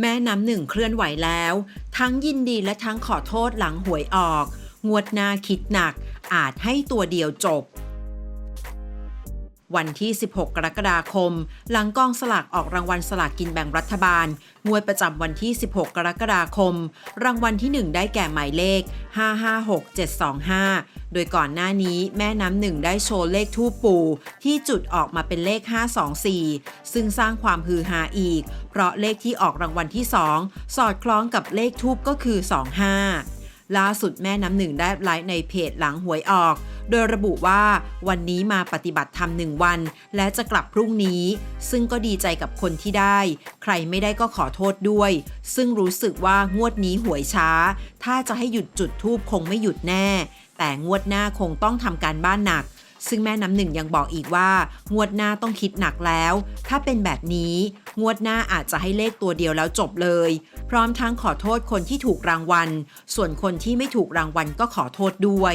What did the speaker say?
แม่น้ำหนึ่งเคลื่อนไหวแล้ว ทั้งยินดีและทั้งขอโทษหลังหวยออก งวดหน้าคิดหนัก อาจให้ตัวเดียวจบ วันที่ 16 กรกฎาคม หลังกองสลากออกรางวัลสลากกินแบ่งรัฐบาล งวดประจำวันที่ 16 กรกฎาคม รางวัลที่ 1 ได้แก่หมายเลข 556725 โดยก่อนหน้านี้แม่น้ำหนึ่งได้โชว์เลขทูปปู่ที่จุดออกมาเป็นเลข 524 ซึ่งสร้างความฮือฮาอีก เพราะเลขที่ออกรางวัลที่ 2 สอดคล้องกับเลขทูปก็คือ 25 ล่าสุดแม่น้ำหนึ่งได้ไลฟ์ในเพจหลังหวยออก โดยระบุว่าวันนี้มาปฏิบัติธรรมหนึ่งวัน และจะกลับพรุ่งนี้ ซึ่งก็ดีใจกับคนที่ได้ ใครไม่ได้ก็ขอโทษด้วย ซึ่งรู้สึกว่างวดนี้หวยช้า ถ้าจะให้หยุดจุดทูบคงไม่หยุดแน่ แต่งวดหน้าคงต้องทำการบ้านหนักซึ่งแม่น้ำหนึ่งยังบอกอีกว่า งวดหน้าต้องคิดหนักแล้ว ถ้าเป็นแบบนี้ งวดหน้าอาจจะให้เลขตัวเดียวแล้วจบเลย พร้อมทั้งขอโทษคนที่ถูกรางวัล ส่วนคนที่ไม่ถูกรางวัลก็ขอโทษด้วย